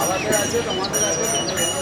আমাদের আছে তোমাদের আছে।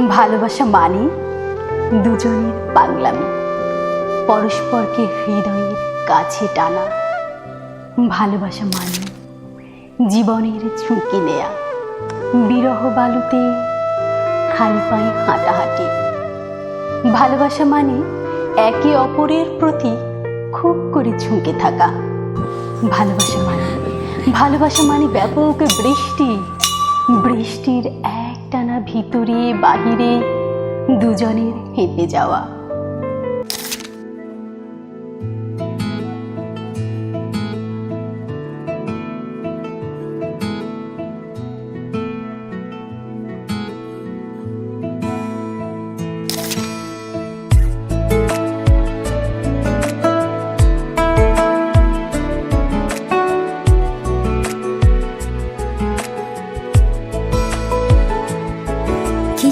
ভালোবাসা মানে? দুজনের পাগলামি পরস্পরকে হৃদয়ের কাছে টানা। ভালোবাসা মানে জীবনের ঝুঁকি নেয়া। বিরহ বালুতে খালি পায়ে হাঁটাহাঁটি। ভালোবাসা মানে একে অপরের প্রতি খুব করে ঝুঁকে থাকা। ভালোবাসা মানে ভালোবাসা মানে ব্যাপক বৃষ্টি। বৃষ্টির একটানা ভিতরে বাহিরে দুজনের হেঁটে যাওয়া।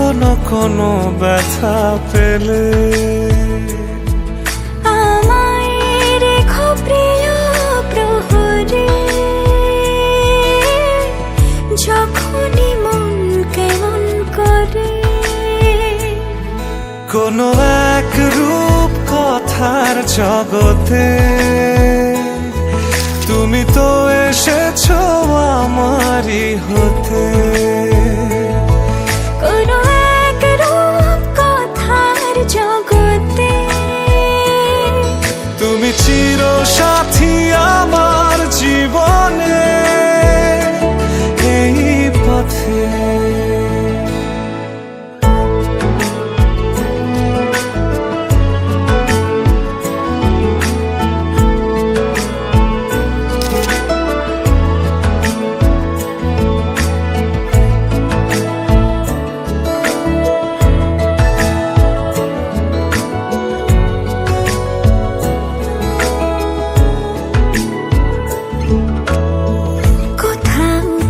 কখনো কোনো ব্যথা পেলে। যখনই মন কেমন করে। কোনো এক রূপ কথার জগতে তুমি তো এসেছ আমারই হতে।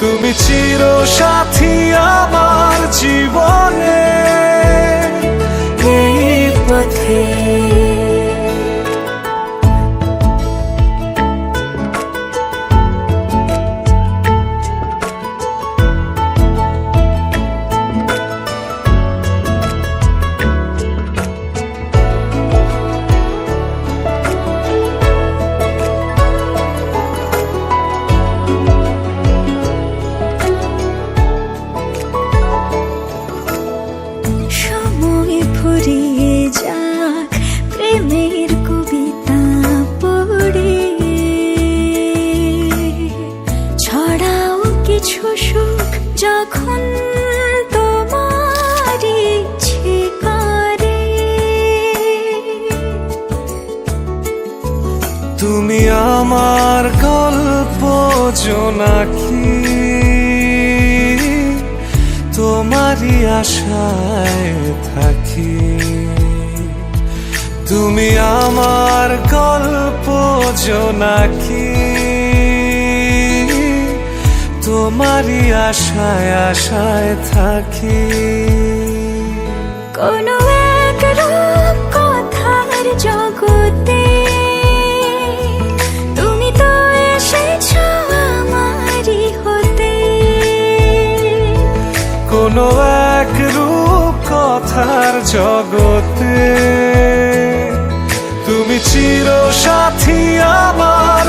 তুমি চির সাথী আমার জীবনে। প্রেমের কবিতা পড়ে কিছু তোমার তুমি আমার গল্প জোনাকি। তোমারই আশায় থাকি। তুমি আমার গল্প জোনাকি। তোমারই আশায় আশায় থাকি। কোনো এক রূপ কথার জগতে তুমি তো এসেছ আমারই হতে। কোনো এক রূপ কথার জগতে তুমি চির সাথী আমার